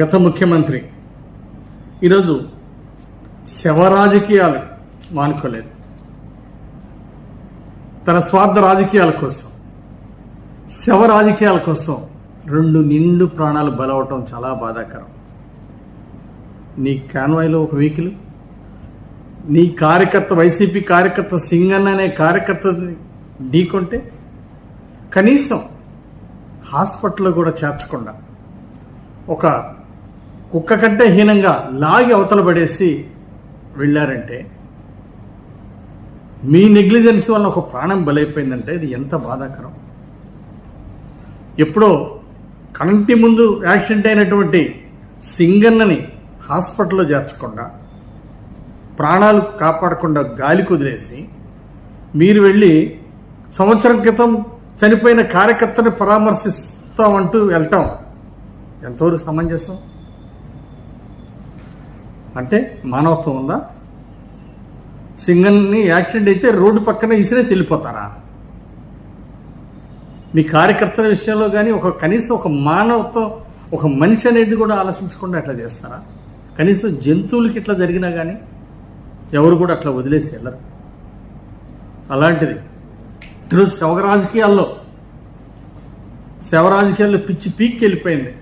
గత ముఖ్యమంత్రి. ఈరోజు శవ రాజకీయాలు మానుకోలేదు. తన స్వార్థ రాజకీయాల కోసం శవ రాజకీయాల కోసం రెండు నిండు ప్రాణాలు బలవటం చాలా బాధాకరం. నీ కాన్వాయ్లో ఒక వెహికల్ నీ కార్యకర్త వైసీపీ కార్యకర్త సింగన్ అనే కార్యకర్తని ఢీకొంటే కనీసం హాస్పిటల్లో కూడా చేర్చకుండా ఒక కుక్క కంటే హీనంగా లాగి అవతల పడేసి వెళ్ళారంటే మీ నెగ్లిజెన్స్ వల్ల ఒక ప్రాణం బలైపోయిందంటే ఇది ఎంత బాధాకరం. ఎప్పుడో కంటి ముందు యాక్సిడెంట్ అయినటువంటి సింగన్నని హాస్పిటల్లో చేర్చకుండా ప్రాణాలు కాపాడకుండా గాలి కుదిలేసి మీరు వెళ్ళి సంవత్సరం క్రితం చనిపోయిన కార్యకర్తని పరామర్శిస్తామంటూ వెళ్తాం ఎంతవరకు సమంజసం? అంటే మానవత్వం ఉందా? సింగన్ని యాక్సిడెంట్ అయితే రోడ్డు పక్కన ఇసిరేసి వెళ్ళిపోతారా? మీ కార్యకర్తల విషయంలో కానీ ఒక కనీసం ఒక మానవత్వం ఒక మనిషి అనేది కూడా ఆలోచించకుండా అట్లా చేస్తారా? కనీసం జంతువులకి ఇట్లా జరిగినా కానీ ఎవరు కూడా అట్లా వదిలేసి వెళ్ళరు. అలాంటిది. ఈరోజు శవ రాజకీయాల్లో శవ రాజకీయాల్లో పిచ్చి పీక్కి వెళ్ళిపోయింది.